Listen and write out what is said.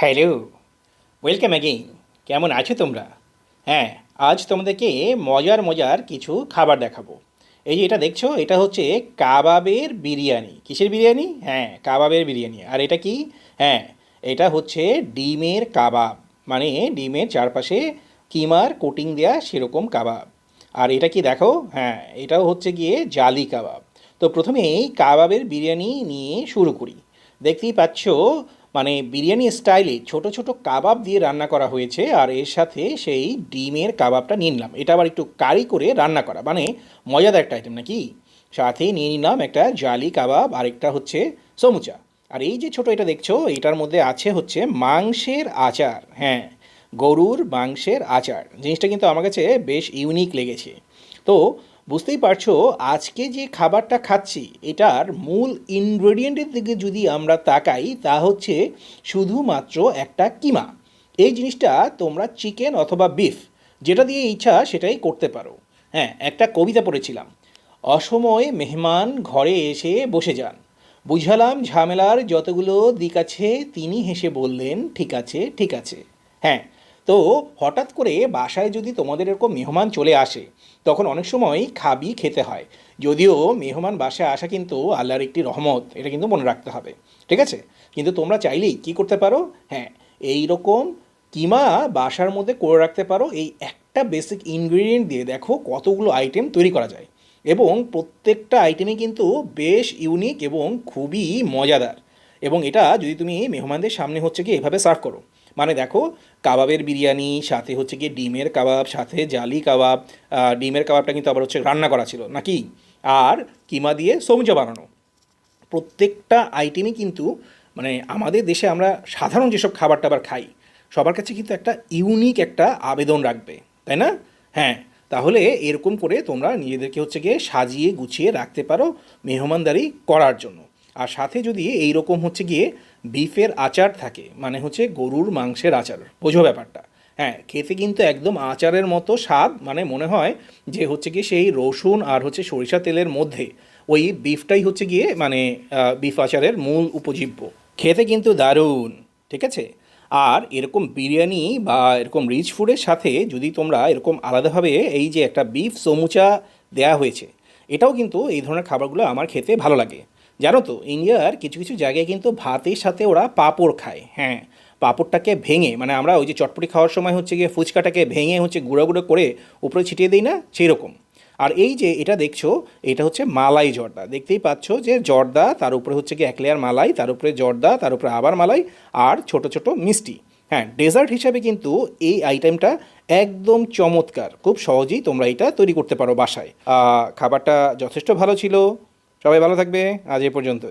Hello, welcome again. কেমন আছো তোমরা? হ্যাঁ আজ তোমাদেরকে মজার মজার কিছু খাবার দেখাবো। এই যে এটা দেখছ, এটা হচ্ছে কাবাবের বিরিয়ানি। কিসের বিরিয়ানি? হ্যাঁ কাবাবের বিরিয়ানি। আর এটা কি? হ্যাঁ এটা হচ্ছে ডিমের কাবাব। মানে ডিমের চারপাশে কিমার কোটিং দেয়া সেরকম কাবাব। আর এটা কি দেখো? হ্যাঁ এটাও হচ্ছে গিয়ে জালি কাবাব। তো প্রথমে এই কাবাবের বিরিয়ানি নিয়ে শুরু করি। দেখতেই পাচ্ছ মানে বিরিয়ানি স্টাইলে ছোট ছোট কাবাব দিয়ে রান্না করা হয়েছে আর এর সাথে সেই ডিমের কাবাবটা নিয়ে নিলাম। এটা আবার একটু কারি করে রান্না করা মানে মজাদার একটা আইটেম নাকি? সাথে নিয়ে নিলাম একটা জালি কাবাব, আরেকটা হচ্ছে সমুচা। আর এই যে ছোট এটা দেখছ, এটার মধ্যে আছে হচ্ছে মাংসের আচার। হ্যাঁ গরুর মাংসের আচার। জিনিসটা কিন্তু আমার কাছে বেশ ইউনিক লেগেছে। তো বুঝতেই পারছ, আজকে যে খাবারটা খাচ্ছি, এটার মূল ইনগ্রেডিয়েন্টের দিকে যদি আমরা তাকাই, তা হচ্ছে শুধুমাত্র একটা কিমা। এই জিনিসটা তোমরা চিকেন অথবা বিফ যেটা দিয়ে ইচ্ছা সেটাই করতে পারো। হ্যাঁ একটা কবিতা পড়েছিলাম। অসময়ে মেহমান ঘরে এসে বসে যান। বুঝালাম ঝামেলার যতগুলো দিক আছে, তিনি হেসে বললেন, ঠিক আছে ঠিক আছে। হ্যাঁ তো হঠাৎ করে বাসায় যদি তোমাদের এরকম মেহমান চলে আসে, তখন অনেক সময় খাবি খেতে হয়। যদিও মেহমান বাসায় আসা কিন্তু আল্লাহর একটি রহমত, এটা কিন্তু মনে রাখতে হবে। ঠিক আছে? কিন্তু তোমরা চাইলেই কি করতে পারো? হ্যাঁ এই রকম কিমা বাসার মধ্যে করে রাখতে পারো। এই একটা বেসিক ইনগ্রিডিয়েন্ট দিয়ে দেখো কতগুলো আইটেম তৈরি করা যায়। এবং প্রত্যেকটা আইটেমই কিন্তু বেশ ইউনিক এবং খুবই মজাদার। এবং এটা যদি তুমি মেহমানদের সামনে হচ্ছে কি এভাবে সার্ভ করো মানে দেখো, কাবাবের বিরিয়ানি, সাথে হচ্ছে গিয়ে ডিমের কাবাব, সাথে জালি কাবাব ডিমের কাবাবটা কিন্তু আবার হচ্ছে রান্না করা ছিল, নাকি? আর কিমা দিয়ে সমুচা বানানো। প্রত্যেকটা আইটেমই কিন্তু মানে আমাদের দেশে আমরা সাধারণ যেসব খাবার টাবার খাই, সবার কাছে কিন্তু একটা ইউনিক একটা আবেদন রাখবে, তাই না? হ্যাঁ তাহলে এরকম করে তোমরা নিজেদেরকে হচ্ছে গিয়ে সাজিয়ে গুছিয়ে রাখতে পারো মেহমানদারি করার জন্য। আর সাথে যদি এই রকম হচ্ছে গিয়ে বিফের আচার থাকে মানে হচ্ছে গরুর মাংসের আচার, বোঝো ব্যাপারটা। হ্যাঁ খেতে কিন্তু একদম আচারের মতো স্বাদ মানে মনে হয় যে হচ্ছে গিয়ে সেই রসুন আর হচ্ছে সরিষা তেলের মধ্যে ওই বিফটাই হচ্ছে গিয়ে মানে বিফ আচারের মূল উপজীব্য। খেতে কিন্তু দারুণ, ঠিক আছে? আর এরকম বিরিয়ানি বা এরকম রিচ ফুডের সাথে যদি তোমরা এরকম আলাদাভাবে এই যে একটা বিফ সমুচা দেয়া হয়েছে, এটাও কিন্তু এই ধরনের খাবারগুলো আমার খেতে ভালো লাগে। জানো তো ইন্ডিয়ার কিছু কিছু জায়গায় কিন্তু ভাতের সাথে ওরা পাঁপড় খায়। হ্যাঁ পাঁপড়টাকে ভেঙে মানে আমরা ওই যে চটপটি খাওয়ার সময় হচ্ছে গিয়ে ফুচকাটাকে ভেঙে হচ্ছে গুঁড়ো গুঁড়ো করে উপরে ছিটিয়ে দিই না সেই রকম আর এই যে এটা দেখছ, এটা হচ্ছে মালাই জর্দা। দেখতেই পাচ্ছ যে জর্দা তার উপরে হচ্ছে গিয়ে এক লেয়ার মালাই, তার উপরে জর্দা, তার উপরে আবার মালাই আর ছোট ছোট মিষ্টি। হ্যাঁ ডেজার্ট হিসাবে কিন্তু এই আইটেমটা একদম চমৎকার। খুব সহজেই তোমরা এটা তৈরি করতে পারো বাসায়। খাবারটা যথেষ্ট ভালো ছিল। সবাই ভালো থাকবে আজ এ পর্যন্তই।